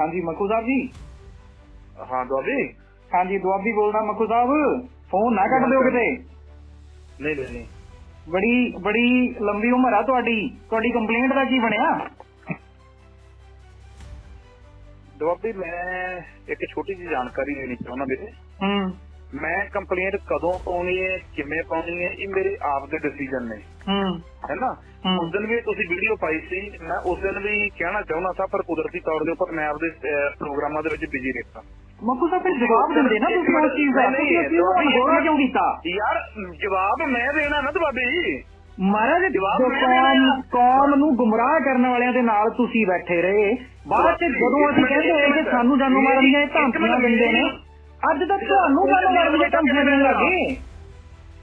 ਹਾਂਜੀ ਮੱਕੂ ਸਾਹਿਬ ਜੀ। ਹਾਂ ਦੁਆਬੀ? ਹਾਂਜੀ ਦੁਆਬੀ ਬੋਲਦਾ ਮੱਕੂ ਸਾਹਿਬ। ਫੋਨ ਨਾ ਕੱਟ ਦਿਓ ਕਿਤੇ। ਨਹੀਂ ਨਹੀਂ ਬੜੀ ਬੜੀ ਲੰਬੀ ਉਮਰ ਆ ਤੁਹਾਡੀ। ਤੁਹਾਡੀ ਕੰਪਲੇਂਟ ਦਾ ਕੀ ਬਣਿਆ? ਦੁਆਬੀ ਮੈਂ ਇੱਕ ਛੋਟੀ ਜਿਹੀ ਜਾਣਕਾਰੀ ਦੇਣੀ ਚਾਹੁੰਦਾ ਵੀਰੇ। ਹੂੰ। ਮੈਂ ਕੰਪਲੇਂਟ ਕਦੋਂ ਪਾਉਣੀ ਹੈ ਕਿਵੇਂ ਪਾਉਣੀ ਹੈ ਇਹ ਮੇਰੇ ਆਪ ਦੇ ਡਿਸੀਜਨ ਨੇ। ਹੂੰ। ਹਮ। ਉਸ ਦਿਨ ਵੀ ਤੁਸੀਂ ਵੀਡੀਓ ਪਾਈ ਸੀ। ਮੈਂ ਉਸ ਦਿਨ ਵੀ ਕਹਿਣਾ ਚਾਹੁੰਦਾ ਸੀ ਪਰ ਕੁਦਰਤੀ ਤੌਰ ਦੇ ਉੱਪਰ ਮੈਂ ਆਪਦੇ ਪ੍ਰੋਗਰਾਮਾਂ ਦੇ ਵਿੱਚ ਬਿਜ਼ੀ ਰਿਹਾ। ਮੱਕੂ ਸਾਹਿਬ ਫਿਰ ਜਵਾਬ ਦਿੰਦੇ ਨਾ ਤੁਸੀਂ ਉਸ ਚੀਜ਼ ਦਾ। ਤੁਸੀਂ ਅਣਗੌਲਿਆ ਕਿਉਂ ਕੀਤਾ? ਯਾਰ ਜਵਾਬ ਮੈਂ ਦੇਣਾ ਨਾ ਮਹਾਰਾਜ ਜਵਾਬ ਜੋ ਮੈਂ ਕੌਮ। ਕੌਮ ਨੂੰ ਗੁੰਮਰਾਹ ਕਰਨ ਵਾਲਿਆਂ ਦੇ ਨਾਲ ਤੁਸੀਂ ਬੈਠੇ ਰਹੇ। ਬਾਅਦ ਚ ਜਦੋਂ ਅਸੀਂ ਕਹਿੰਦੇ ਹੋਏ ਕਿ ਸਾਨੂੰ ਜਾਨੋਂ ਮਾਰਨ ਦੀਆਂ ਧਮਕੀਆਂ ਦਿੰਦੇ ਨੇ ਅੱਜ ਤੱਕ ਤੁਹਾਨੂੰ ਜਾਨੋਂ ਮਾਰਨ ਦੀਆਂ ਧਮਕੀਆਂ ਦੇਣ ਲੱਗੇ।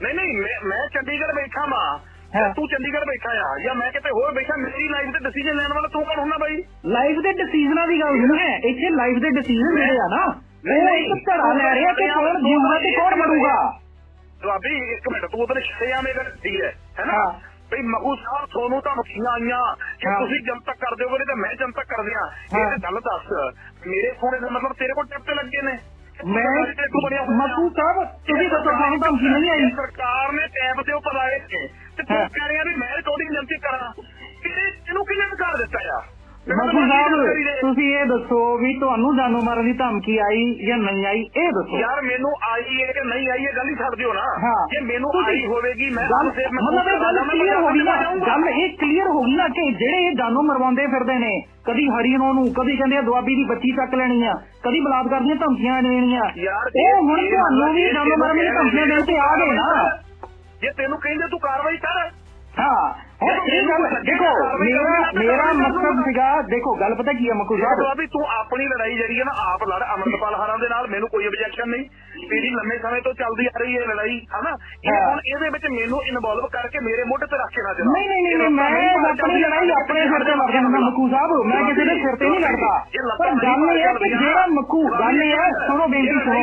ਨਹੀਂ ਨਹੀਂ ਮੈਂ ਮੈਂ ਚੰਡੀਗੜ੍ਹ ਬੈਠਾ ਵਾਂ। ਹਾਂ। ਤੂੰ ਚੰਡੀਗੜ੍ਹ ਬੈਠਾ ਆ ਜਾਂ ਮੈਂ ਕਿਤੇ ਹੋਰ ਬੈਠਾ ਮੇਰੀ ਲਾਈਫ ਦੇ ਡਿਸੀਜਨ ਲੈਣ ਵਾਲਾ ਤੂੰ ਕੌਣ ਹੁੰਦਾ ਬਾਈ ਲਾਈਫ ਦੇ ਡਿਸੀਜਨਾਂ ਦੀ ਗੱਲ ਨਹੀਂ ਹੈ ਇੱਥੇ ਲਾਈਫ ਦੇ ਡਿਸੀਜਨ ਜਿਹੜੇ ਆ ਨਾ ਉਹ ਨਹੀਂ। ਇੱਕ ਧੜਾ ਲੈ ਰਿਹਾ ਕਿ ਕੌਣ ਜੀਊਗਾ ਤੇ ਕੌਣ ਮਰੂਗਾ ਦੁਆਬੀ ਇੱਕ ਮਿੰਟ ਤੂੰ ਉਹਦੇ ਛਿਆ ਮੇਰੇ ਦੀ ਹੈ ਹੈਨਾ ਹਾਂ। ਭਈ ਮਹੂ ਸਾਹਿਬ ਤੁਹਾਨੂੰ ਤਾਂ ਮੱਖੀਆਂ ਆਈਆਂ ਕਿ ਹਾਂ। ਤੁਸੀਂ ਜਨਤਕ ਕਰ ਦਿਓਗੇ ਤੇ ਮੈਂ ਜਨਤਕ ਕਰ ਦਿਆਂ ਹਾਂ। ਇਹ ਤੇ ਗੱਲ ਦੱਸ ਮੇਰੇ ਫੋਨ ਦਾ ਮਤਲਬ ਤੇਰੇ ਕੋਲ ਟਿਪ ਤੇ ਲੱਗੇ ਨੇ ਮੈਂ। ਮੱਕੂ ਸਾਹਿਬ ਤੁਸੀਂ ਦੱਸੋ ਤੁਹਾਨੂੰ ਧਮਕੀ ਨਹੀਂ ਆਈ ਸਰਕਾਰ ਨੇ ਟੈਬ ਦੇ ਉੱਪਰ ਲਾਏ ਨੇ ਤੇ ਤੂੰ। ਕਹਿ ਰਿਹਾ ਵੀ ਮੈਂ ਰਿਕਾਰਡਿੰਗ ਜਨਤਕ ਕਰਾਂ ਕਿਹਨੇ ਇਹਨੂੰ ਕਿਹਨੇ ਅਧਿਕਾਰ ਦਿੱਤਾ ਆ ਮੱਕੂ ਸਾਹਿਬ ਤੁਸੀਂ ਇਹ ਦੱਸੋ ਵੀ ਤੁਹਾਨੂੰ ਜਾਨੋਂ ਮਾਰਨ ਦੀ ਧਮਕੀ ਆਈ ਜਾਂ ਨਹੀਂ ਆਈ ਇਹ ਦੱਸੋ। ਯਾਰ ਮੈਨੂੰ ਆਈ ਹੈ ਕਿ ਨਹੀਂ ਆਈ ਇਹ ਗੱਲ ਹੀ ਛੱਡ ਦਿਓ ਨਾ। ਜੇ ਮੈਨੂੰ ਆਈ ਹੋਵੇਗੀ ਮੈਂ ਮਤਲਬ ਇਹ ਗੱਲ ਕਲੀਅਰ ਹੋ ਗਈ ਨਾ ਗੱਲ ਇਹ ਕਲੀਅਰ ਹੋ ਗਈ ਨਾ ਕਿ ਜਿਹੜੇ ਇਹ ਜਾਨੋਂ ਮਰਵਾਉਂਦੇ ਫਿਰਦੇ ਨੇ ਕਦੀ ਹਰੀਨੋ ਨੂੰ ਕਦੀ ਕਹਿੰਦੇ ਆ ਦੁਆਬੀ ਦੀ ਬੱਚੀ ਚੱਕ ਲੈਣੀ ਆ ਕਦੀ ਬਲਾਤਕਾਰ ਦੀਆਂ ਧਮਕੀਆਂ ਦੇਣੀਆਂ। ਯਾਰ ਉਹ ਹੁਣ ਤੁਹਾਨੂੰ ਵੀ ਜਾਨੋਂ ਮਰਨ ਦੀਆਂ ਧਮਕੀਆਂ ਦੇਣ ਤੇ ਆ ਗਏ ਨਾ। ਜੇ ਤੈਨੂੰ ਕਹਿੰਦੇ ਤੂੰ ਕਾਰਵਾਈ ਕਰ। ਹਾਂ। ਇਹ ਗੱਲ ਦੇਖੋ, ਮੇਰਾ ਮੇਰਾ ਮਕਸਦ ਸੀਗਾ, ਦੇਖੋ, ਗੱਲ ਪਤਾ ਕੀ ਹੈ ਮੱਕੂ ਸਾਹਿਬ ਵੀ ਤੂੰ ਆਪਣੀ ਲੜਾਈ ਜਿਹੜੀ ਹੈ ਨਾ, ਆਪ ਲੜ, ਅਮਰਪਾਲ ਹਰਾਂ ਦੇ ਨਾਲ, ਮੈਨੂੰ ਕੋਈ ਆਬਜੈਕਸ਼ਨ ਨਹੀਂ। ਤੇਰੀ ਲੰਮੇ ਸਮੇਂ ਤੋਂ ਚੱਲਦੀ ਆ ਰਹੀ ਹੈ ਲੜਾਈ ਹਨਾ? ਇਹ ਹਾਂ। ਹੁਣ ਇਹਦੇ ਵਿੱਚ ਮੈਨੂੰ ਇਨਵੋਲਵ ਕਰਕੇ ਮੇਰੇ ਮੋਢੇ ਤੇ ਰੱਖ ਕੇ ਨਾ ਚਲਾ ਨਹੀਂ ਨਹੀਂ ਨਹੀਂ ਮੈਂ ਆਪਣੀ ਲੜਾਈ ਆਪਣੇ ਸਿਰ ਤੇ ਲੜਦਾ ਹੁੰਦਾ ਮੱਕੂ ਸਾਹਿਬ। ਮੈਂ ਕਿਸੇ ਦੇ ਸਿਰ ਤੇ ਨਹੀਂ ਲੜਦਾ। ਪਰ ਗੱਲ ਇਹ ਹੈ ਕਿ ਜਿਹੜਾ ਮੱਕੂ ਗੱਲ ਇਹ ਹੈ ਸੁਣੋ ਬੇਨਤੀ ਸੁਣੋ।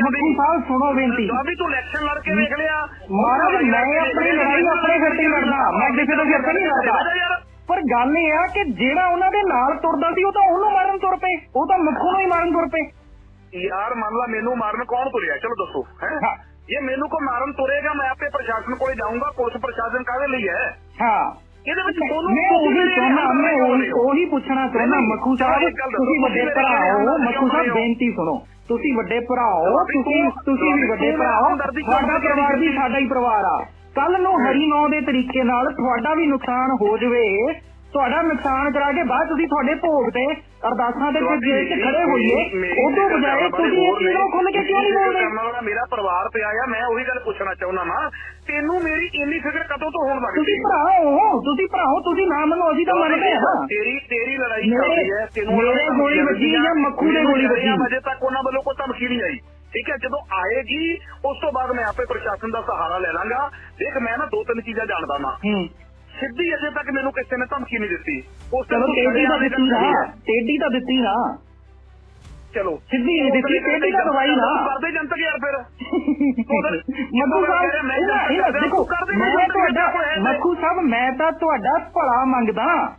ਮੱਕੂ ਸਾਹਿਬ ਸੁਣੋ ਬੇਨਤੀ। ਵੀ ਤੂੰ ਇਲੈਕਸ਼ਨ ਲੜ ਕੇ ਦੇਖ ਲਿਆ। ਮਹਾਰਾਜ ਮੈਂ ਆਪਣੀ ਲੜਾਈ ਆਪਣੇ ਸਿਰ ਤੇ ਹੀ ਲੜਦਾ ਮੈਂ ਕਿਸੇ ਦੇ ਸਿਰ ਤੇ ਨਹੀਂ ਲੜਦਾ। ਪਰ ਗੱਲ ਇਹ ਆ ਕਿ ਜਿਹੜਾ ਉਹਨਾਂ ਦੇ ਨਾਲ ਤੁਰਦਾ ਸੀ ਉਹ ਤਾਂ ਉਹਨੂੰ ਮਾਰਨ ਤੁਰ ਪਏ। ਉਹ ਤਾਂ ਮੱਖੂ ਨੂੰ ਹੀ ਮਾਰਨ ਤੁਰ ਪਏ। ਯਾਰ ਮੰਨ ਲਾ ਮੈਨੂੰ ਮਾਰਨ ਕੌਣ ਤੁਰਿਆ? ਚਲੋ ਦੱਸੋ ਹੈ? ਹਾਂ। ਜੇ ਮੈਨੂੰ ਕੋ ਮਾਰਨ ਤੁਰੇਗਾ ਮੈਂ ਆਪੇ ਪ੍ਰਸ਼ਾਸਨ ਕੋਲੇ ਜਾਊਂਗਾ। ਪੁਲਿਸ ਪ੍ਰਸ਼ਾਸਨ ਕਾਹਦੇ ਲਈ ਹੈ? ਹਾਂ। ਇਹਦੇ ਵਿੱਚ ਤੁਹਾਨੂੰ ਮੈਂ ਉਹੀ ਚਾਹੁੰਦਾ ਮੈਂ ਉਹੀ ਉਹੀ ਪੁੱਛਣਾ ਚਾਹੁੰਦਾ ਮੱਖੂ ਸਾਹਿਬ ਤੁਸੀਂ ਵੱਡੇ ਭਰਾ ਹੋ ਮੱਖੂ ਸਾਹਿਬ ਬੇਨਤੀ ਸੁਣੋ। ਤੁਸੀਂ ਵੱਡੇ ਭਰਾ ਹੋ ਤੁਸੀਂ ਤੁਸੀਂ ਵੀ ਵੱਡੇ ਭਰਾ ਹੋ। ਸਾਡਾ ਪਰਿਵਾਰ ਵੀ ਸਾਡਾ ਹੀ ਪਰਿਵਾਰ ਆ। ਕੱਲ ਨੂੰ ਹਰੀ ਨੌ ਦੇ ਤਰੀਕੇ ਨਾਲ ਤੁਹਾਡਾ ਵੀ ਨੁਕਸਾਨ ਹੋ ਜਵੇ। ਤੁਹਾਡਾ ਨੁਕਸਾਨ ਕਰਾ ਕੇ ਬਾਅਦ ਤੁਸੀਂ ਤੁਹਾਡੇ ਭੋਗ ਤੇ ਅਰਦਾਸਾਂ ਦੇ ਵਿੱਚ ਜੇ ਖੜੇ ਹੋਈਏ ਉਦੋਂ ਬਜਾਏ ਤੁਸੀਂ ਇਹ ਚੀਜ਼ਾਂ ਖੁੱਲ ਕੇ ਕਿਉਂ ਨਹੀਂ ਬੋਲਦੇ? ਮੇਰਾ ਪਰਿਵਾਰ ਪਿਆ ਆ ਮੈਂ ਉਹੀ ਗੱਲ ਪੁੱਛਣਾ ਚਾਹੁੰਦਾ ਮਾਂ ਤੈਨੂੰ ਮੇਰੀ ਇੰਨੀ ਫਿਕਰ ਕਦੋਂ ਤੋਂ ਹੋਣ ਲੱਗ ਤੁਸੀਂ ਭਰਾ ਹੋ ਤੁਸੀਂ ਭਰਾ ਹੋ ਤੁਸੀਂ ਨਾ ਮੰਨੋ ਅਸੀਂ ਤਾਂ ਮੰਨਦੇ ਹਾਂ। ਤੇਰੀ ਤੇਰੀ ਲੜਾਈ ਮੇਰੇ- ਚੱਲਦੀ ਹੈ ਤੈਨੂੰ ਮੇਰੇ ਗੋਲੀ ਵੱਜੀ ਜਾਂ ਮੱਖੂ ਦੇ ਗੋਲੀ ਵੱਜੀ? ਅਜੇ ਤੱਕ ਉਹਨਾਂ ਵੱਲੋਂ ਕੋਈ ਧਮਕੀ ਨਹੀਂ ਆਈ। ਠੀਕ ਹੈ ਜਦੋਂ ਆਏਗੀ ਉਸ ਤੋਂ ਬਾਅਦ ਮੈਂ ਆਪੇ ਪ੍ਰਸ਼ਾਸਨ ਦਾ ਸਹਾਰਾ ਲੈ ਲਾਂਗਾ। ਦੇਖ ਮੈਂ ਨਾ ਦੋ ਤਿੰਨ ਚੀਜ਼ਾਂ ਜਾਣਦਾ ਮਾਂ ਹੂੰ। ਸਿੱਧੀ ਅਜੇ ਤੱਕ ਮੈਨੂੰ ਕਿਸੇ ਨੇ ਧਮਕੀ ਨਹੀਂ ਦਿੱਤੀ। ਉਸ ਚਲੋ ਤੋਂ ਟੇਢੀ ਤਾਂ ਦਿੱਤੀ ਨਾ। ਟੇਢੀ ਤਾਂ ਦਿੱਤੀ ਨਾ। ਚਲੋ। ਸਿੱਧੀ ਨਹੀਂ ਦਿੱਤੀ ਟੇਢੀ ਤਾਂ ਦਵਾਈ ਨਾ। ਕਰਦੇ ਜਨਤਕ ਯਾਰ ਫਿਰ। ਮੱਖੂ ਸਾਹਿਬ ਇਹਨਾਂ ਦੇਖੋ ਮੈਂ ਤੁਹਾਡਾ ਮੱਖੂ ਸਾਹਿਬ ਮੈਂ ਤਾਂ ਤੁਹਾਡਾ ਭਲਾ ਮੰਗਦਾ।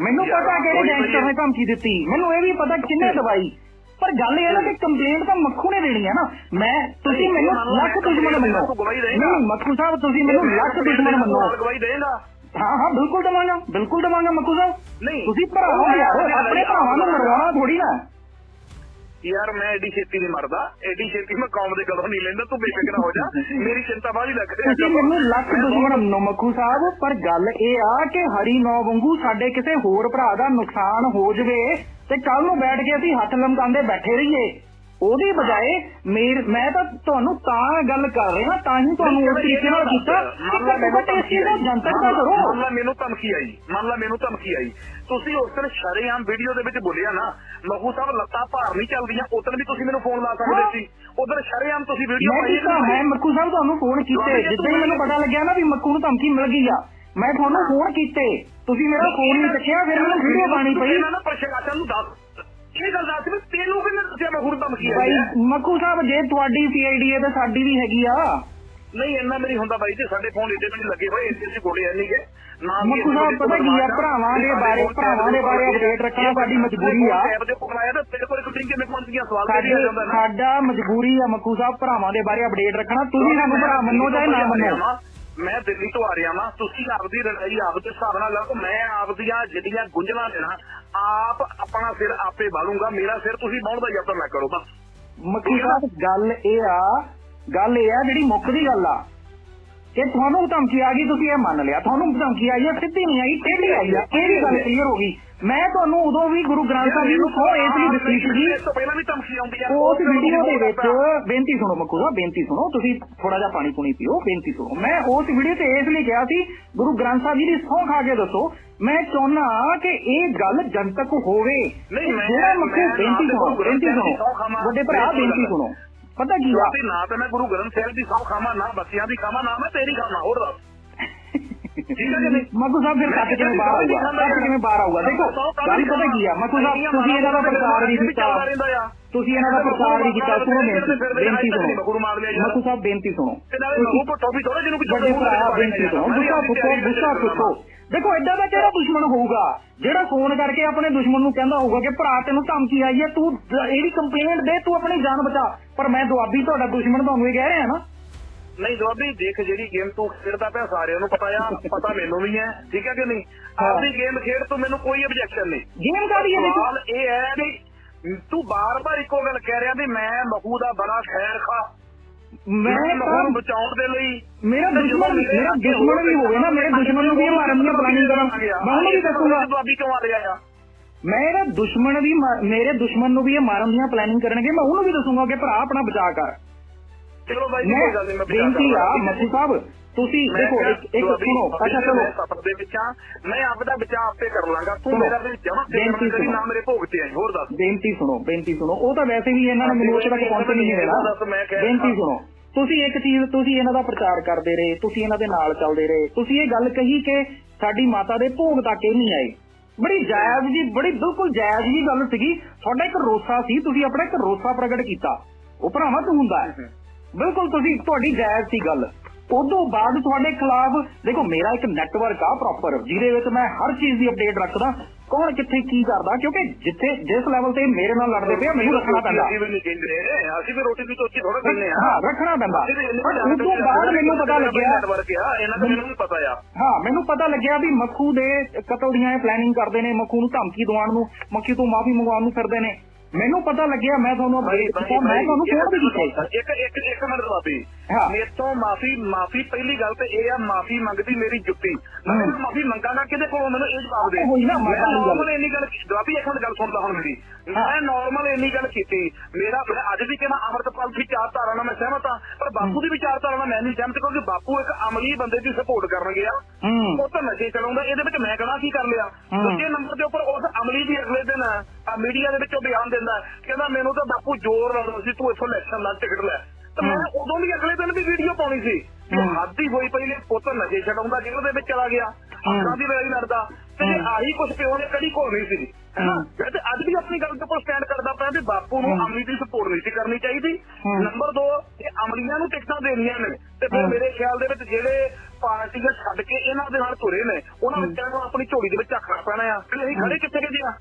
ਮੈਨੂੰ ਪਤਾ ਕਿਹੜੇ ਗੈਂਗਸਟਰ ਨੇ ਧਮਕੀ ਦਿੱਤੀ। ਮੈਨੂੰ ਇਹ ਵੀ ਪਤਾ ਕਿੰਨੇ ਦਵਾਈ। ਪਰ ਗੱਲ ਇਹ ਨਾ ਕਿ ਕੰਪਲੇਂਟ ਤਾਂ ਮੱਖੂ ਨੇ ਦੇਣੀ ਹੈ ਨਾ। ਮੈਂ ਤੁਸੀਂ ਮੈਨੂੰ ਲੱਖ ਦੁਸ਼ਮਣ ਮੰਨੋ। ਨਹੀਂ ਮੱਖੂ ਸਾਹਿਬ ਤੁਸੀਂ ਮੈਨੂੰ ਲੱਖ ਦੁਸ਼ਮਣ ਮੰਨੋ। ਗਵਾਹੀ ਦੇਗਾ ਹਾਂ ਹਾਂ ਬਿਲਕੁਲ ਦਵਾਂਗਾ ਬਿਲਕੁਲ ਦਵਾਂਗਾ ਮੱਖੂ ਸਾਹਿਬ। ਨਹੀਂ ਤੁਸੀਂ ਭਰਾ ਹੋ ਯਾਰ ਆਪਣੇ ਭਰਾਵਾਂ ਨੂੰ ਮਰਵਾਉਣਾ ਥੋੜੀ ਨਾ। ਯਾਰ ਮੈਂ ਐਡੀ ਛੇਤੀ ਨਹੀਂ ਮਰਦਾ। ਐਡੀ ਛੇਤੀ ਮੈਂ ਕੌਮ ਦੇ ਗਲੋਂ ਨਹੀਂ ਲੈਂਦਾ ਤੂੰ ਬੇਫਿਕਰ ਹੋ ਜਾ। ਮੇਰੀ ਚਿੰਤਾ ਬਾਹਲੀ ਲੱਗ ਰਹੀ ਤੁਸੀਂ ਮੈਨੂੰ ਲੱਖ ਦੁਸ਼ਮਣ ਮੰਨੋ ਮੱਖੂ ਸਾਹਿਬ ਪਰ ਗੱਲ ਇਹ ਆ ਕਿ ਹਰੀ ਨੌ ਵਾਂਗੂ ਸਾਡੇ ਕਿਸੇ ਹੋਰ ਭਰਾ ਦਾ ਨੁਕਸਾਨ ਹੋ ਜਵੇ ਤੇ ਕੱਲ ਨੂੰ ਬੈਠ ਕੇ ਅਸੀਂ ਹੱਥ ਲਮਕਾਉਂਦੇ ਬੈਠੇ ਰਹੀਏ। ਉਹਦੀ ਬਜਾਏ ਮੇਰ ਮੈਂ ਤਾਂ ਤੁਹਾਨੂੰ ਤਾਂ ਗੱਲ ਕਰ ਰਿਹਾ ਤਾਂ ਹੀ ਤੁਹਾਨੂੰ ਉਸ ਤਰੀਕੇ ਨਾਲ ਕੀਤਾ। ਕਿ ਘੱਟੋ ਘੱਟ ਇਸ ਚੀਜ਼ ਦਾ ਜਨਤਕ ਤਾਂ ਕਰੋ। ਮੰਨ ਲਾ ਮੈਨੂੰ ਧਮਕੀ ਆਈ। ਮੰਨ ਲਾ ਮੈਨੂੰ ਧਮਕੀ ਆਈ। ਤੁਸੀਂ ਉਸ ਦਿਨ ਸ਼ਰੇਆਮ ਵੀਡੀਓ ਦੇ ਵਿੱਚ ਬੋਲਿਆ ਨਾ ਮਹੂ ਸਾਹਿਬ ਲੱਤਾਂ ਭਾਰ ਨਹੀਂ ਚੱਲਦੀਆਂ ਉਦੋਂ ਵੀ ਤੁਸੀਂ ਮੈਨੂੰ ਫੋਨ ਲਾ ਸਕਦੇ ਸੀ। ਉਦੋਂ ਸ਼ਰੇਆਮ ਤੁਸੀਂ ਵੀਡੀਓ ਮੈਂ ਕੀਤਾ ਮੈਂ ਮੱਕੂ ਸਾਹਿਬ ਤੁਹਾਨੂੰ ਫੋਨ ਕੀਤੇ। ਜਿੱਦਾਂ ਹੀ ਮੈਨੂੰ ਪਤਾ ਲੱਗਿਆ ਨਾ ਵੀ ਮੱਕੂ ਨੂੰ ਧਮਕੀ ਮਿਲ ਗਈ ਆ ਮੈਂ ਤੁਹਾਨੂੰ ਫੋਨ ਕੀਤੇ। ਤੁਸੀਂ ਮੇਰਾ ਫੋਨ ਨਹੀਂ ਚੱਕਿਆ ਫਿਰ ਮੈਨੂੰ ਵੀਡੀਓ ਪਾਣੀ ਪਈ। ਮੈਂ ਨਾ ਪ੍ਰਸ਼ਾਸਨ ਨੂੰ ਦੱਸ ਇਹ ਗੱਲ ਦੱਸ ਵੀ ਤੈਨੂੰ ਕਿਹਨੇ ਦੱਸਿਆ ਮੈਂ ਹੁਣ ਧਮਕੀ ਭਾਈ ਹੈ ਮੱਕੂ ਸਾਹਿਬ ਜੇ ਤੁਹਾਡੀ ਸੀਆਈਡੀ ਹੈ ਤਾਂ ਸਾਡੀ ਵੀ ਹੈਗੀ ਆ। ਨਹੀਂ ਇੰਨਾ ਮੇਰੀ ਹੁੰਦਾ ਬਾਈ ਜੀ ਸਾਡੇ ਫੋਨ ਵੀ ਨਹੀਂ ਲੱਗੇ ਹੋਏ ਏਡੇ ਸੀ ਗੋਲੇ ਨਹੀਂ ਗਏ ਨਾ ਵੀ ਮੱਖੂ ਸਾਹਿਬ ਪਤਾ ਕੀ ਆ ਭਰਾਵਾਂ ਦੇ ਬਾਰੇ ਭਰਾਵਾਂ ਦੇ ਬਾਰੇ ਅਪਡੇਟ ਰੱਖਣਾ ਸਾਡੀ ਮਜਬੂਰੀ ਆ। ਸਾਡੀ ਆ ਮਜਬੂਰੀ ਆ ਮੱਖੂ ਸਾਹਿਬ ਭਰਾਵਾਂ ਦੇ ਬਾਰੇ ਅਪਡੇਟ ਰੱਖਣਾ। ਤੁਸੀਂ ਸਾਨੂੰ ਭਰਾ ਮੰਨੋ ਚਾਹੇ ਨਾ ਮੰਨੋ। ਮੈਂ ਦਿੱਲੀ ਤੋਂ ਆ ਰਿਹਾ ਵਾਂ। ਤੁਸੀਂ ਆਪਦੀ ਲੜਾਈ ਆਪਦੇ ਹਿਸਾਬ ਨਾਲ ਲੜੋ। ਮੈਂ ਆਪਦੀਆਂ ਜਿਹੜੀਆਂ ਗੁੰਝਲਾਂ ਨਾ ਆਪ ਆਪਣਾ ਸਿਰ ਆਪੇ ਬਾਲੂੰਗਾ ਮੇਰਾ ਸਿਰ ਤੁਸੀਂ ਬਾਉਣ ਦਾ ਯਤਨ ਨਾ ਕਰੋ ਬਸ। ਮੱਖੂ ਸਾਹਿਬ ਗੱਲ ਇਹ ਆ ਗੱਲ ਇਹ ਆ ਜਿਹੜੀ ਮੁੱਖ ਦੀ ਗੱਲ ਆ। ਕਿ ਤੁਹਾਨੂੰ ਧਮਕੀ ਆ ਗਈ ਤੁਸੀਂ ਇਹ ਮੰਨ ਲਿਆ। ਤੁਹਾਨੂੰ ਧਮਕੀ ਆਈ ਆ ਸਿੱਧੀ ਨਹੀਂ ਆਈ ਟੇਢੀ ਆਈ ਆ। ਇਹ ਵੀ ਗੱਲ ਕਲੀਅਰ ਹੋ ਗਈ। ਮੈਂ ਤੁਹਾਨੂੰ ਉਦੋਂ ਵੀ ਗੁਰੂ ਗ੍ਰੰਥ ਸਾਹਿਬ ਜੀ ਨੂੰ ਸੋ ਇਸ ਲਈ ਦਿੱਤੀ ਸੀਗੀ ਇਸ ਤੋਂ ਪਹਿਲਾਂ ਵੀ ਧਮਕੀ ਆਉਂਦੀ ਆ। ਉਸ ਵੀਡੀਓ ਦੇ ਵਿੱਚ ਬੇਨਤੀ ਸੁਣੋ ਮੱਕੂ ਸਾਹਿਬ ਬੇਨਤੀ ਸੁਣੋ। ਤੁਸੀਂ ਥੋੜਾ ਜਿਹਾ ਪਾਣੀ ਪੂਣੀ ਪੀਓ ਬੇਨਤੀ ਸੁਣੋ। ਮੈਂ ਉਸ ਵੀਡੀਓ ਤੇ ਇਸ ਲਈ ਕਿਹਾ ਸੀ ਗੁਰੂ ਗ੍ਰੰਥ ਸਾਹਿਬ ਜੀ ਦੀ ਸਹੁੰ ਖਾ ਕੇ ਦੱਸੋ ਮੈਂ ਚਾਹੁੰਦਾ ਕਿ ਇਹ ਗੱਲ ਜਨਤਕ ਹੋਵੇ। ਨਹੀਂ, ਮੈਂ- ਜਿਹੜਾ ਮੱਕੂ ਬੇਨਤੀ ਸੁਣੋ ਬੇਨਤੀ ਸੁਣੋ ਵੱਡੇ ਭਰਾ ਬੇਨਤੀ ਸੁਣੋ। ਪਤਾ ਕੀ ਆ? ਤੇ ਨਾ ਤੇ ਮੈਂ ਗੁਰੂ ਗ੍ਰੰਥ ਸਾਹਿਬ ਦੀ ਸੌ ਖਾਵਾਂ ਨਾ ਬੱਚਿਆਂ ਦੀ ਖਾਵਾਂ ਨਾ ਮੈਂ ਤੇਰੀ ਖਾਵਾਂ ਹੋਰ ਦੱਸ। ਮੱਕੂ ਸਾਹਿਬ ਫਿਰ ਸੱਚ ਕਿਵੇਂ ਬਾਹਰ ਆਊਗਾ। ਸੱਚ ਕਿਵੇਂ ਬਾਹਰ ਆਊਗਾ। ਦੇਖੋ ਗੱਲ ਪਤਾ ਕੀ ਆ? ਮੱਕੂ ਸਾਹਿਬ ਤੁਸੀਂ ਇਹਨਾਂ ਦਾ ਪ੍ਰਚਾਰ ਨਹੀਂ ਕੀਤਾ ਤੁਸੀਂ ਇਹਨਾਂ ਦਾ ਪ੍ਰਚਾਰ ਨਹੀਂ ਕੀਤਾ ਸੁਣੋ ਬੇਨਤੀ ਸੁਣੋ। ਮੱਕੂ ਸਾਹਿਬ ਬੇਨਤੀ ਸੁਣੋ। ਵੱਡੇ ਭਰਾ ਬੇਨਤੀ ਸੁਣੋ। ਗੁੱਸਾ ਫੁੱਟੋ ਗੁੱਸਾ ਫੁੱਟੋ ਦੇਖੋ ਐਡਾ ਦਾ ਕਿਹੜਾ ਦੁਸ਼ਮਣ ਹੋਊਗਾ? ਜਿਹੜਾ ਫੋਨ ਕਰਕੇ ਆਪਣੇ ਦੁਸ਼ਮਣ ਨੂੰ ਕਹਿੰਦਾ ਹੋਊਗਾ ਕਿ ਭਰਾ ਤੈਨੂੰ ਧਮਕੀ ਆਈ ਹੈ ਤੂੰ ਇਹਦੀ ਕੰਪਲੇਂਟ ਦੇ ਤੂੰ ਆਪਣੀ ਜਾਨ ਬਚਾ। ਪਰ ਮੈਂ ਦੁਆਬੀ ਤੁਹਾਡਾ ਦੁਸ਼ਮਣ ਤੁਹਾਨੂੰ ਇਹ ਕਹਿ ਰਿਹਾ ਨਾ। ਨਹੀਂ ਜਵਾਬੀ ਦੇਖ ਜਿਹੜੀ ਗੇਮ ਤੂੰ ਖੇਡਦਾ ਪਿਆ ਸਾਰਿਆਂ ਨੂੰ ਪਤਾ ਆ ਪਤਾ ਮੈਨੂੰ ਵੀ ਹੈ ਠੀਕ ਹੈ ਕਿ ਨਹੀਂ? ਹਾਂ। ਆਪਦੀ ਗੇਮ ਖੇਡ ਤੋਂ ਮੈਨੂੰ ਕੋਈ ਆਬਜੈਕਸ਼ਨ ਨਹੀਂ। ਗੇਮ ਕਾਦੀ ਹੈ ਦੇਖੋ? ਇਹ ਹੈ ਵੀ ਤੂੰ ਬਾਰ-ਬਾਰ ਇੱਕੋ ਗੱਲ ਕਹਿ ਰਿਹਾ ਵੀ ਮੈਂ ਮਹੂ ਦਾ ਬੜਾ ਖੈਰ ਖਾ। ਮੈਂ ਤਾਂ ਨੂੰ ਬਚਾਉਣ ਦੇ ਲਈ ਮੇਰਾ ਦੁਸ਼ਮਣ ਮੇਰਾ ਦੁਸ਼ਮਣ ਵੀ ਹੋਵੇ ਨਾ ਮੇਰੇ ਦੁਸ਼ਮਣ ਨੂੰ ਵੀ ਮਾਰਨ ਦੀਆਂ ਪਲਾਨਿੰਗ ਕਰਾਂ ਮੈਂ ਉਹਨੂੰ ਵੀ ਦੱਸੂਗਾ ਦੁਆਬੀ ਕਿਉਂ ਆ ਰਿਹਾ ਆ ਮੇਰਾ ਦੁਸ਼ਮਣ ਵੀ ਮੇਰੇ ਦੁਸ਼ਮਣ ਨੂੰ ਵੀ ਇਹ ਮਾਰਨ ਦੀਆਂ ਪਲਾਨਿੰਗ ਕਰਨਗੇ ਮੈਂ ਉਹਨੂੰ ਵੀ ਦੱਸੂਗਾ ਕਿ ਭਰਾ ਆਪਣਾ ਬਚਾ ਕਰ। ਚਲੋ ਬਾਈ ਜੀ ਕੋਈ ਗੱਲ ਨਹੀਂ ਮੈਂ ਬੇਨਤੀ ਆ। ਮੱਖੂ ਸਾਹਿਬ ਤੁਸੀਂ ਦੇਖੋ ਇੱਕ ਇੱਕ ਸੁਣੋ ਅੱਛਾ ਚਲੋ ਸਫਰ ਦੇ ਵਿੱਚ ਆ। ਮੈਂ ਆਪਦਾ ਬਚਾਅ ਆਪੇ ਕਰ ਲਾਂਗਾ। ਤੂੰ ਮੇਰਾ ਵੀ ਜਮਾ ਬੇਨਤੀ ਕਰੀ ਨਾ। ਮੇਰੇ ਭੋਗ ਤੇ ਆਈ ਹੋਰ ਦੱਸ। ਬੇਨਤੀ ਸੁਣੋ ਬੇਨਤੀ ਸੁਣੋ। ਉਹ ਤਾਂ ਵੈਸੇ ਵੀ ਇਹਨਾਂ ਨੇ ਮੈਨੂੰ ਉੱਥੇ ਤੱਕ ਪਹੁੰਚਣ ਨਹੀਂ ਦੇਣਾ। ਬੇਨਤੀ ਸੁਣੋ। ਤੁਸੀਂ ਇੱਕ ਚੀਜ਼ ਤੁਸੀਂ ਇਹਨਾਂ ਦਾ ਪ੍ਰਚਾਰ ਕਰਦੇ ਰਹੇ ਤੁਸੀਂ ਇਹਨਾਂ ਦੇ ਨਾਲ ਚੱਲਦੇ ਰਹੇ। ਤੁਸੀਂ ਇਹ ਗੱਲ ਕਹੀ ਕਿ ਸਾਡੀ ਮਾਤਾ ਦੇ ਭੋਗ ਤੱਕ ਇਹ ਨਹੀਂ ਆਏ। ਬੜੀ ਜਾਇਜ਼ ਜੀ ਬੜੀ ਬਿਲਕੁਲ ਜਾਇਜ਼ ਜੀ ਗੱਲ ਸੀਗੀ। ਤੁਹਾਡਾ ਇੱਕ ਰੋਸਾ ਸੀ ਤੁਸੀਂ ਆਪਣਾ ਇੱਕ ਰੋਸਾ ਪ੍ਰਗਟ ਕੀਤਾ। ਉਹ ਭਰਾਵਾ ਤੂੰ ਹੁੰਦਾ ਹੈ। ਬਿਲਕੁਲ ਤੁਸੀਂ ਤੁਹਾਡੀ ਜਾਇਜ਼ ਸੀ ਗੱਲ। ਉਦੋਂ ਬਾਅਦ ਤੁਹਾਡੇ ਖਿਲਾਫ ਦੇਖੋ ਮੇਰਾ ਇੱਕ ਨੈਟਵਰਕ ਆ ਪ੍ਰੋਪਰ ਜਿਹਦੇ ਵਿੱਚ ਮੈਂ ਹਰ ਚੀਜ਼ ਦੀ ਅਪਡੇਟ ਰੱਖਦਾ। ਕੌਣ ਕਿੱਥੇ ਕੀ ਕਰਦਾ? ਕਿਉਂਕਿ ਜਿੱਥੇ ਜਿਸ ਲੈਵਲ ਤੇ ਮੇਰੇ ਨਾਲ ਲੜਦੇ ਪਏ ਮੈਨੂੰ ਰੱਖਣਾ ਪੈਂਦਾ। ਅਸੀਂ ਵੀ ਨਹੀਂ ਕਹਿੰਦੇ ਅਸੀਂ ਵੀ ਰੋਟੀ ਦੀ ਚੋਚੀ ਥੋੜਾ ਕਹਿੰਦੇ ਆ। ਹਾਂ ਰੱਖਣਾ ਪੈਂਦਾ। ਉਸ ਤੋਂ ਬਾਅਦ ਮੈਨੂੰ ਪਤਾ ਲੱਗਿਆ ਨੈਟਵਰਕ ਆ ਇਹਨਾਂ ਦਾ ਮੈਨੂੰ ਵੀ ਪਤਾ ਆ। ਹਾਂ ਮੈਨੂੰ ਪਤਾ ਲੱਗਿਆ ਵੀ ਮੱਖੂ ਦੇ ਕਤਲ ਦੀਆਂ ਪਲੈਨਿੰਗ ਕਰਦੇ ਨੇ ਮੱਖੂ ਨੂੰ ਧਮਕੀ ਦਿਵਾਉਣ ਨੂੰ ਮੱਖੀ ਤੋਂ ਮਾਫੀ ਮੰਗਵਾਉਣ ਨੂੰ ਫਿਰਦੇ ਨੇ। ਮੈਨੂੰ ਪਤਾ ਲੱਗਿਆ ਮੈਂ ਤੁਹਾਨੂੰ ਮੈਂ ਤੁਹਾਨੂੰ ਫੋਨ ਵੀ ਕੀਤਾ ਇੱਕ ਇੱਕ ਇੱਕ ਮਿੰਟ ਬਾਬੀ ਹਾਂ। ਮੇਰੇ ਤੋਂ ਮਾਫੀ ਮਾਫੀ ਪਹਿਲੀ ਗੱਲ ਤੇ ਇਹ ਆ ਮਾਫੀ ਮੰਗਦੀ ਮੇਰੀ ਜੁੱਤੀ ਮੈਂ। ਮਾਫੀ ਮੰਗਾਂਗਾ ਕਿਹਦੇ ਕੋਲੋਂ ਮੈਨੂੰ ਇਹ ਜਵਾਬ ਦੇ ਉਹੀ ਮੈਂ। ਨਾਰਮਲ ਇੰਨੀ ਗੱਲ ਜਵਾਬੀ ਇੱਕ ਮਿੰਟ ਗੱਲ ਸੁਣਦਾ ਹੁਣ ਮੇਰੀ। ਮੈਂ ਨਾਰਮਲ ਇੰਨੀ ਗੱਲ ਕੀਤੀ ਮੇਰਾ ਅੱਜ ਵੀ ਕਿਹਾ ਅਮਰਤਪਾਲ ਦੀ ਵਿਚਾਰਧਾਰਾ ਨਾਲ ਮੈਂ ਸਹਿਮਤ ਹਾਂ ਪਰ ਬਾਪੂ ਦੀ ਵਿਚਾਰਧਾਰਾ ਨਾਲ ਮੈਂ ਨਹੀਂ ਸਹਿਮਤ ਕਿਉਂਕਿ ਬਾਪੂ ਇੱਕ ਅਮਲੀ ਬੰਦੇ ਦੀ ਸਪੋਰਟ ਕਰਨ ਗਿਆ ਉਹ ਤਾਂ ਨਸ਼ੇ ਚਲਾਉਂਦਾ ਇਹਦੇ ਵਿੱਚ ਮੈਂ ਕਹਣਾ ਕੀ ਕਰ ਲਿਆ। ਦੂਜੇ ਨੰਬਰ ਦੇ ਉੱਪਰ ਉਸ ਅਮਲੀ ਦੀ ਅਗਲੇ ਦਿਨ ਆ ਮੀਡੀਆ ਦੇ ਵਿੱਚੋਂ ਬਿਆਨ ਦਿੰਦਾ ਕਹਿੰਦਾ ਮੈਨੂੰ ਤਾਂ ਬਾਪੂ ਜ਼ੋਰ ਲਾਉਂਦਾ ਸੀ ਤੂੰ ਇਥੋਂ ਇਲੈਕਸ਼ਨ ਨਾਲ ਟਿਕਟ ਲੈ ਤਾਂ ਮੈਂ। ਉਦੋਂ ਵੀ ਅਗਲੇ ਦਿਨ ਵੀ ਵੀਡੀਓ ਪਾਉਣੀ ਸੀ। ਹੱਦ ਹੀ ਹੋਈ ਪਈ ਨੇ ਪੁੱਤ ਨਸ਼ੇ ਛਡਾਉਂਦਾ ਜੇਲ੍ਹ ਦੇ ਵਿੱਚ ਚਲਾ ਗਿਆ ਅੱਖਾਂ ਦੀ ਲੜਾਈ ਲੜਦਾ ਤੇ। ਆਹੀ ਕੁਝ ਪਿਓ ਨੇ ਕਦੀ ਘੋਲਣੀ ਸੀ ਹੈਨਾ ਹੂੰ। ਮੈਂ ਤੇ ਅੱਜ ਵੀ ਆਪਣੀ ਗੱਲ ਦੇ ਉੱਪਰ ਸਟੈਂਡ ਕਰਦਾ ਪਿਆ ਵੀ ਬਾਪੂ ਨੂੰ। ਅਮਲੀ ਦੀ ਸਪੋਰਟ ਨਹੀਂ ਸੀ ਕਰਨੀ ਚਾਹੀਦੀ। ਨੰਬਰ 2 ਇਹ ਅਮਲੀਆਂ ਨੂੰ ਟਿਕਟਾਂ ਦੇਣੀਆਂ ਨੇ ਤੇ ਫਿਰ। ਮੇਰੇ ਖਿਆਲ ਦੇ ਵਿੱਚ ਜਿਹੜੇ ਪਾਰਟੀਆਂ ਛੱਡ ਕੇ ਇਹਨਾਂ ਦੇ ਨਾਲ ਤੁਰੇ ਨੇ ਉਹਨਾਂ ਨੂੰ ਆਪਣੀ ਝੋਲੀ ਦੇ ਵਿੱਚ ਝਾਕਣਾ ਪੈਣਾ ਆ ਤੇ ਅਸੀਂ ਖੜੇ ਕਿੱਥੇ ਕਿੱਥੇ ਆ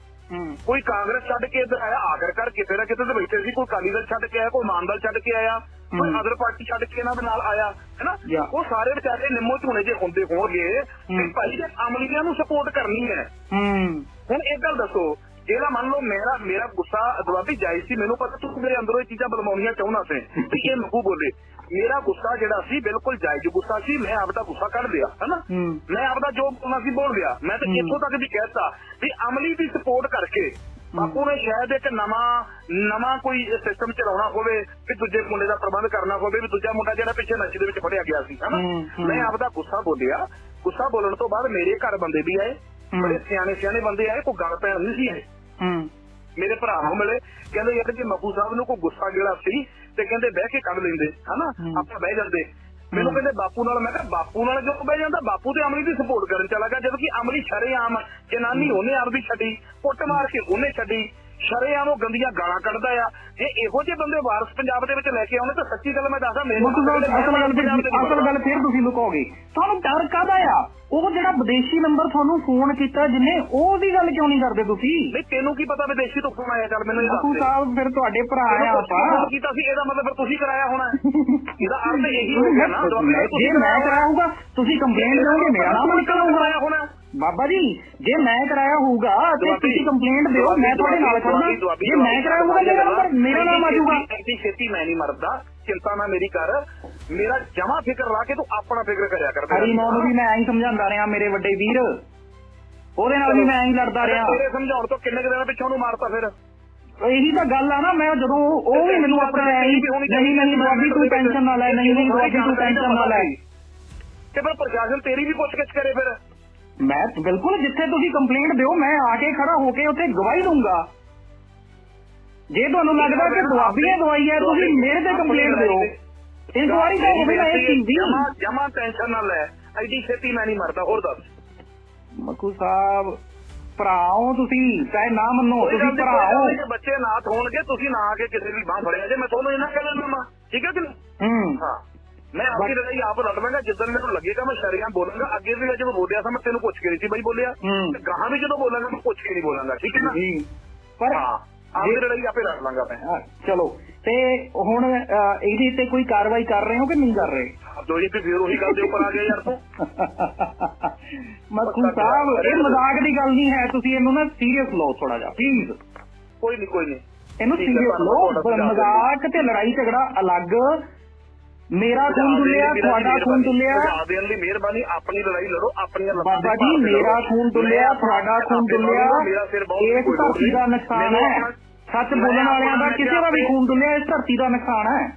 ਕੋਈ ਕਾਂਗਰਸ ਛੱਡ ਕੇ ਇੱਧਰ ਆਇਆ ਆਖਰ ਕਰ ਕਿਤੇ ਨਾ ਕਿਤੇ ਤੇ ਬੈਠੇ ਸੀ ਕੋਈ ਕਾਲੀ ਦਲ ਛੱਡ ਕੇ ਆਇਆ ਕੋਈ ਮਾਨ ਦਲ ਛੱਡ ਕੇ ਆਇਆ ਕੋਈ। ਅਦਰ ਪਾਰਟੀ ਛੱਡ ਕੇ ਇਹਨਾਂ ਦੇ ਨਾਲ ਆਇਆ ਹੈਨਾ। ਉਹ ਸਾਰੇ ਵਿਚਾਰੇ ਨਿੰਮੋ ਝੋਨੇ ਜੇ ਹੁੰਦੇ ਹੋਣਗੇ ਤੇ। ਭਾਈ ਜੇ ਅਮਲੀਆਂ ਨੂੰ ਸਪੋਰਟ ਕਰਨੀ ਹੈ ਹੂੰ ਹੁਣ ਇਹ ਗੱਲ ਦੱਸੋ ਜਿਹੜਾ ਮੰਨ ਲਓ ਮੇਰਾ ਮੇਰਾ ਗੁੱਸਾ ਦਵਾਬੀ ਜਾਇਜ਼ ਸੀ ਮੈਨੂੰ ਪਤਾ ਤੂੰ ਮੇਰੇ ਅੰਦਰੋਂ ਇਹ ਚੀਜ਼ਾਂ ਬਦਲਾਉਣੀਆਂ ਚਾਹੁੰਦਾ ਸੀ? ਵੀ ਇਹ ਮਕੂ ਬੋਲੇ। ਮੇਰਾ ਗੁੱਸਾ ਜਿਹੜਾ ਸੀ ਬਿਲਕੁਲ ਜਾਇਜ਼ ਗੁੱਸਾ ਸੀ ਮੈਂ ਆਪਦਾ ਗੁੱਸਾ ਕੱਢ ਲਿਆ ਹੈਨਾ? ਮੈਂ ਆਪਦਾ ਜੋ ਬੋਲਣਾ ਸੀ ਬੋਲ ਲਿਆ। ਮੈਂ ਤਾਂ। ਇੱਥੋਂ ਤੱਕ ਵੀ ਕਹਿਤਾ ਵੀ ਅਮਲੀ ਦੀ ਸਪੋਰਟ ਕਰਕੇ ਬਾਪੂ ਨੇ ਸ਼ਾਇਦ ਇੱਕ ਨਵਾਂ ਨਵਾਂ ਕੋਈ ਸਿਸਟਮ ਚਲਾਉਣਾ ਹੋਵੇ ਕਿ ਦੂਜੇ ਮੁੰਡੇ ਦਾ ਪ੍ਰਬੰਧ ਕਰਨਾ ਹੋਵੇ ਵੀ ਦੂਜਾ ਮੁੰਡਾ ਜਿਹੜਾ ਪਿੱਛੇ ਨਸ਼ੇ ਦੇ ਵਿੱਚ ਫੜਿਆ ਗਿਆ ਸੀ ਹਨਾ। ਮੈਂ ਆਪਦਾ ਗੁੱਸਾ ਬੋਲਿਆ। ਗੁੱਸਾ ਬੋਲਣ ਤੋਂ ਬਾਅਦ ਮੇਰੇ ਘਰ ਬੰਦੇ ਵੀ ਆਏ। ਬੜੇ ਸਿਆਣੇ ਸਿਆਣੇ ਬੰਦੇ ਆਏ ਕੋਈ ਗੱਲ ਪੈਣ ਨਹੀਂ ਸੀ ਆਏ ਹੂੰ। ਮੇਰੇ ਭਰਾ ਨੂੰ ਮਿਲੇ ਕਹਿੰਦੇ ਯਾਰ ਜੇ ਮੱਬੂ ਸਾਹਿਬ ਨੂੰ ਕੋਈ ਗੁੱਸਾ ਜਿਹੜਾ ਸੀ ਤੇ ਕਹਿੰਦੇ ਬਹਿ ਕੇ ਕੱਢ ਲੈਂਦੇ ਹਨਾ। ਆਪਾਂ ਬਹਿ ਜਾਂਦੇ। ਮੈਨੂੰ। ਕਹਿੰਦੇ ਬਾਪੂ ਨਾਲ ਮੈਂ ਕਿਹਾ ਬਾਪੂ ਨਾਲ ਜੋ ਬਹਿ ਜਾਂਦਾ? ਬਾਪੂ ਤੇ ਅਮਲੀ ਦੀ ਸਪੋਰਟ ਕਰਨ ਚਲਾ ਗਿਆ ਜਦੋਂ ਕਿ ਅਮਲੀ ਸ਼ਰੇਆਮ ਜਨਾਨੀ ਉਹਨੇ ਆਪਦੀ ਛੱਡੀ ਕੁੱਟ ਮਾਰ ਕੇ ਉਹਨੇ ਛੱਡੀ। ਸ਼ਰੇਆਮ ਉਹ ਗੰਦੀਆਂ ਗਾਲਾਂ ਕੱਢਦਾ ਆ। ਜੇ ਇਹੋ ਜਿਹੇ ਬੰਦੇ ਵਾਰਸ ਪੰਜਾਬ ਦੇ ਵਿੱਚ ਲੈ ਕੇ ਆਉਣੇ ਤਾਂ ਸੱਚੀ ਗੱਲ ਮੈਂ ਦੱਸਦਾ ਮੇਰੇ ਅਸਲ ਗੱਲ ਫਿਰ ਅਸਲ ਗੱਲ ਫਿਰ ਤੁਸੀਂ ਲੁਕਾਓਗੇ। ਤੁਹਾਨੂੰ ਡਰ ਕਾਹਦਾ ਆ? ਉਹ ਜਿਹੜਾ ਵਿਦੇਸ਼ੀ ਨੰਬਰ ਤੁਹਾਨੂੰ ਫੋਨ ਕੀਤਾ ਜਿੰਨੇ ਉਹਦੀ ਗੱਲ ਕਿਉਂ ਨਹੀਂ ਕਰਦੇ ਤੁਸੀਂ? ਨਹੀਂ ਤੈਨੂੰ ਕੀ ਪਤਾ ਵਿਦੇਸ਼ੀ ਤੋਂ ਫੋਨ ਆਇਆ ਚੱਲ ਮੈਨੂੰ ਦੱਸ ਦੇ। ਸਾਹਿਬ ਫਿਰ ਤੁਹਾਡੇ ਭਰਾ ਆ ਆਪਾਂ। ਕੀਤਾ ਸੀ ਇਹਦਾ ਮਤਲਬ ਫਿਰ ਤੁਸੀਂ ਕਰਾਇਆ ਹੋਣਾ। ਇਹਦਾ ਅਰਥ ਇਹੀ ਹੋ ਗਿਆ ਨਾ ਜੇ ਮੈਂ ਕਰਾਉਂਗਾ ਤੁਸੀਂ ਕੰਪਲੇਂਟ ਦਿਓਗੇ ਮੇਰਾ ਨਾਮ ਨਿਕਲੂਗਾ ਕਰਾਇਆ ਹੋਣਾ। ਬਾਬਾ ਜੀ ਜੇ ਮੈਂ ਕਰਾਇਆ ਹੋਊਗਾ ਤੇ ਤੁਸੀਂ ਕੰਪਲੇਂਟ ਦਿਓ ਮੈਂ ਤੁਹਾਡੇ ਨਾਲ ਖੜਦਾ ਜੇ ਮੈਂ ਕਰਾਇਆ ਹੋਊਗਾ ਮੇਰਾ ਨੰਬਰ ਮੇਰਾ ਨਾਮ ਆ ਜਾਊਗਾ। ਐਡੀ ਛੇਤੀ ਮੈਂ ਨਹੀਂ ਮਰਦਾ। ਚਿੰਤਾ ਨਾ ਮੇਰੀ ਕਰ। ਮੇਰਾ ਜਮਾ ਫਿਕਰ ਲਾ ਕੇ ਤੂੰ ਆਪਣਾ ਫਿਕਰ ਕਰਿਆ ਕਰ ਹਰੀ ਮੋਹਨ ਨੂੰ ਵੀ ਮੈਂ ਐਂ ਸਮਝਾਉਂਦਾ ਰਿਹਾ ਮੇਰੇ ਵੱਡੇ ਵੀਰ। ਉਹਦੇ ਨਾਲ ਵੀ ਮੈਂ ਐਂ ਲੜਦਾ ਰਿਹਾ। ਤੇਰੇ ਸਮਝਾਉਣ ਤੋਂ ਕਿੰਨੇ ਕੁ ਦਿਨਾਂ ਪਿੱਛੋਂ ਨੂੰ ਮਾਰਤਾ ਫਿਰ? ਇਹੀ ਤਾਂ ਗੱਲ ਆ ਨਾ ਮੈਂ ਜਦੋਂ ਉਹ ਵੀ ਮੈਨੂੰ ਆਪਣਾ ਐਂ ਹੀ ਨਹੀਂ ਨਹੀਂ ਦੁਆਬੀ ਤੂੰ ਟੈਨਸ਼ਨ ਨਾ ਲੈ ਨਹੀਂ ਨਹੀਂ ਦੁਆਬੀ ਤੂੰ ਟੈਨਸ਼ਨ ਨਾ ਲੈ। ਤੇ ਫਿਰ ਪ੍ਰਸ਼ਾਸਨ ਤੇਰੀ ਵੀ ਪੁੱਛ ਕਰੇ ਫਿਰ। ਮੈਂ ਬਿਲਕੁਲ ਜਿੱਥੇ ਤੁਸੀਂ ਕੰਪਲੇਂਟ ਦਿਓ ਮੈਂ ਆ ਕੇ ਖੜਾ ਹੋ ਕੇ ਉੱਥੇ ਗਵਾਹੀ ਦਊਂਗਾ। ਜੇ ਤੁਹਾਨੂੰ ਲੱਗਦਾ ਕਿ ਦੁਆਬੀਆਂ ਦਵਾਈ ਹੈ ਤੁਸੀਂ ਮੇਰੇ ਤੇ ਕੰਪਲੇਂਟ ਦਿਓ ਇਨਕੁਆਰੀ ਤਾਂ ਹੋਵੇ ਨਾ ਇਸ ਚੀਜ਼ ਦੀ। ਜਮਾ ਟੈਨਸ਼ਨ ਨਾ ਲੈ। ਐਡੀ ਛੇਤੀ ਮੈਂ ਨਹੀਂ ਮਰਦਾ ਹੋਰ ਦੱਸ। ਮੱਕੂ ਸਾਹਿਬ ਭਰਾਓ ਤੁਸੀਂ ਚਾਹੇ ਨਾ ਮੰਨੋ ਤੁਸੀਂ ਨੀ, ਭਰਾਓ। ਨੀ, ਬੱਚੇ ਨਾਥ ਹੋਣਗੇ ਤੁਸੀਂ ਨਾ ਆ ਕੇ ਕਿਸੇ ਦੀ ਬਾਹ ਫੜਿਆ ਜੇ ਮੈਂ ਤੁਹਾਨੂੰ ਇਹਨਾਂ ਕਹਿ ਦਿੰਦਾ ਠੀਕ ਹੈ ਕਿ ਹੂੰ। ਹਾਂ। ਮੈਂ ਆਪਣੀ ਲੜਾਈ ਆਪ ਲੜਵਾਂਗਾ ਜਿੱਦਣ ਮੈਨੂੰ ਲੱਗੇਗਾ ਮੈਂ ਸ਼ਰੀਆਂ ਬੋਲਾਂਗਾ। ਅੱਗੇ ਵੀ ਜਦੋਂ ਬੋਲਿਆ ਸੀ ਮੈਂ ਤੈਨੂੰ ਪੁੱਛ ਕੇ ਨਹੀਂ ਸੀ ਬਾਈ ਬੋਲਿਆ। ਤੇ ਗਾਹਾਂ ਵੀ ਜਦੋਂ ਬੋਲਾਂਗਾ ਮੈਂ ਪੁੱਛ ਕੇ ਨਹੀਂ ਬੋਲਾਂਗਾ ਠੀਕ ਹੈ ਨਾ? ਜੀ। ਪਰ ਹਾਂ ਆਪਣੀ ਲੜਾਈ ਆਪੇ ਲੜ ਲਾਂਗਾ ਮੈਂ। ਚਲੋ। ਤੇ ਹੁਣ ਇਹਦੇ ਤੇ ਕੋਈ ਕਾਰਵਾਈ ਕਰ ਰਹੇ ਹੋ ਕਿ ਨਹੀਂ ਕਰ ਰਹੇ? ਦੋਈ ਤੇ ਫਿਰ ਉਹੀ ਗੱਲ ਦੇ ਉੱਪਰ ਆ ਗਿਆ ਯਾਰ ਤੂੰ। ਮੱਖੂ ਸਾਹਿਬ ਇਹ ਮਜ਼ਾਕ ਦੀ ਗੱਲ ਨਹੀਂ ਹੈ। ਤੁਸੀਂ ਇਹਨੂੰ ਨਾ ਸੀਰੀਅਸ ਲਓ ਥੋੜਾ ਜਿਹਾ ਪਲੀਜ਼ ਕੋਈ ਨਹੀਂ ਕੋਈ ਨਹੀਂ। ਇਹਨੂੰ ਸੀਰੀਅਸ ਲਓ। ਮਜ਼ਾਕ ਤੇ ਲੜਾਈ ਝਗੜਾ ਅਲੱਗ ਮੇਰਾ ਖੂਨ ਡੁੱਲਿਆ ਤੁਹਾਡਾ ਖੂਨ ਡੁੱਲਿਆ ਦੇਣ ਦੀ ਮਿਹਰਬਾਨੀ ਆਪਣੀ ਲੜਾਈ ਲੜੋ ਆਪਣੀਆਂ ਲੱਤਾਂ ਬਾਬਾ ਜੀ ਮੇਰਾ। ਖੂਨ ਡੁੱਲਿਆ ਤੁਹਾਡਾ ਖੂਨ ਡੁੱਲਿਆ ਲੜੂੰਗਾ, ਮੇਰਾ ਸਿਰ ਬਹੁਤ ਇਸ ਧਰਤੀ ਦਾ। ਨੁਕਸਾਨ ਹੈ ਸੱਚ ਬੋਲਣ ਵਾਲਿਆਂ ਦਾ ਕਿਸੇ ਦਾ ਵੀ ਖੂਨ ਡੁੱਲਿਆ ਇਸ ਧਰਤੀ ਦਾ ਨੁਕਸਾਨ ਹੈ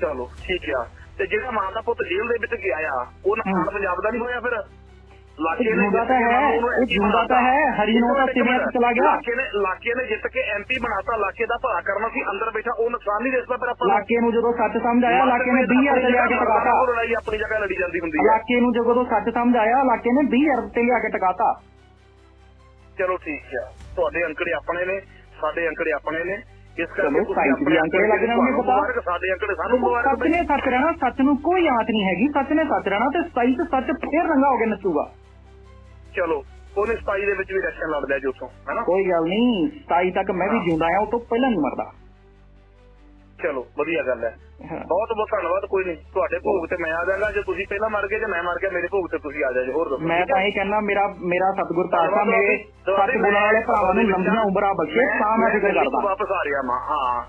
ਚਲੋ ਠੀਕ ਆ ਤੇ ਜਿਹੜਾ ਮਾਂ ਦਾ ਪੁੱਤ ਜੇਲ੍ਹ ਦੇ ਵਿੱਚ ਗਿਆ ਆ ਉਹ ਹਮ। ਪੰਜਾਬ ਦਾ ਨਹੀਂ ਹੋਇਆ ਫਿਰ ਇਹ ਲਾਕੇ ਨੇ ਹੈ ਤਾਂ ਹੈ ਚਲਾ ਗਿਆ। ਜਿੱਤ ਕੇ ਐਮਪੀ ਬਣਾਤਾ ਲਾਕੇ ਦਾ ਭਲਾ ਕਰਨਾ ਸੀ ਅੰਦਰ ਬੈਠਾ ਉਹ ਨੁਕਸਾਨ ਨਹੀਂ ਦੇਖਦਾ ਫਿਰ ਆਪਾਂ। ਇਲਾਕੇ ਨੂੰ ਜਦੋਂ ਸੱਚ ਸਮਝ ਆਇਆ ਇਲਾਕੇ ਨੇ 20000 ਤੇ ਲਿਆ ਕੇ ਟਕਾਤਾ। ਉਹ ਲੜਾਈ ਆਪਣੀ ਜਗ੍ਹਾ ਲੜੀ ਜਾਂਦੀ ਹੁੰਦੀ ਹੈ। ਇਲਾਕੇ ਨੂੰ ਜਦੋਂ ਸੱਚ ਸਮਝ ਆਇਆ ਇਲਾਕੇ ਨੇ 20000 ਤੇ ਲਿਆ ਕੇ ਟਕਾਤਾ। ਚਲੋ ਠੀਕ ਆ ਤੁਹਾਡੇ ਅੰਕੜੇ ਆਪਣੇ ਨੇ ਸਾਡੇ ਅੰਕੜੇ ਆਪਣੇ ਨੇ। ਇਸ ਕਰਕੇ ਤੁਸੀਂ ਆਪਣੇ ਅੰਕੜੇ ਪਤਾ। ਸਾਡੇ ਅੰਕੜੇ ਸਾਨੂੰ ਮੁਬਾਰਕ ਸੱਚ ਨੇ ਸੱਚ ਰਹਿਣਾ ਸੱਚ ਨੂੰ ਕੋਈ ਆਂਚ ਨਹੀਂ ਹੈਗੀ ਸੱਚ ਨੇ ਸੱਚ ਰਹਿਣਾ ਤੇ ਸਹੀ ਤੇ ਸੱਚ ਫੇਰ ਰੰਗਾ ਹੋ ਕੇ ਨੱਚੂਗਾ। ਚਲੋ ਉਹਨੇ 27 ਦੇ ਵਿੱਚ ਵੀ ਇਲੈਕਸ਼ਨ ਲੜ ਲਿਆ ਜੀ ਉੱਥੋਂ ਹੈਨਾ? ਕੋਈ ਗੱਲ ਨਹੀਂ 27 ਤੱਕ ਮੈਂ ਵੀ ਜਿਉਂਦਾ ਆ ਉਹ ਤੋਂ ਪਹਿਲਾਂ ਨਹੀਂ ਮਰਦਾ। ਚਲੋ ਵਧੀਆ ਗੱਲ ਹੈ। ਬਹੁਤ ਬਹੁਤ ਧੰਨਵਾਦ ਕੋਈ ਨਹੀਂ ਤੁਹਾਡੇ ਭੋਗ ਤੇ ਮੈਂ ਆ ਜਾਵਾਂਗਾ ਜੇ ਤੁਸੀਂ ਪਹਿਲਾਂ ਮਰ ਗਏ ਜੇ ਮੈਂ ਮਰ ਗਿਆ ਮੇਰੇ ਭੋਗ ਤੇ ਤੁਸੀਂ ਆ ਜਾਓ ਹੋਰ ਦੱਸੋ ਮੈਂ? ਤਾਂ ਇਹ ਕਹਿੰਦਾ ਮੇਰਾ ਮੇਰਾ ਸਤਿਗੁਰ ਪਾਤਸ਼ਾਹ ਮੇਰੇ ਬੋਲਣ ਵਾਲੇ ਭਰਾਵਾਂ ਨੂੰ ਲੰਬੀਆਂ ਉਮਰਾਂ ਬਖਸ਼ੇ ਤਾਂ ਮੈਂ ਫਿਕਰ ਕਰਦਾ। ਵਾਪਸ ਆ ਰਿਹਾ ਮਾਂ ਹਾਂ।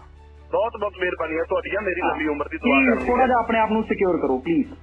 ਬਹੁਤ ਬਹੁਤ ਮਿਹਰਬਾਨੀ ਹੈ ਤੁਹਾਡੀ ਮੇਰੀ ਲੰਬੀ ਉਮਰ ਦੀ ਦੁਆ ਕਰਨੀ ਥੋੜਾ ਜਿਹਾ ਆਪਣੇ ਆਪ ਨੂੰ ਸਿਕਿਉਰ ਕਰੋ ਪਲੀਜ਼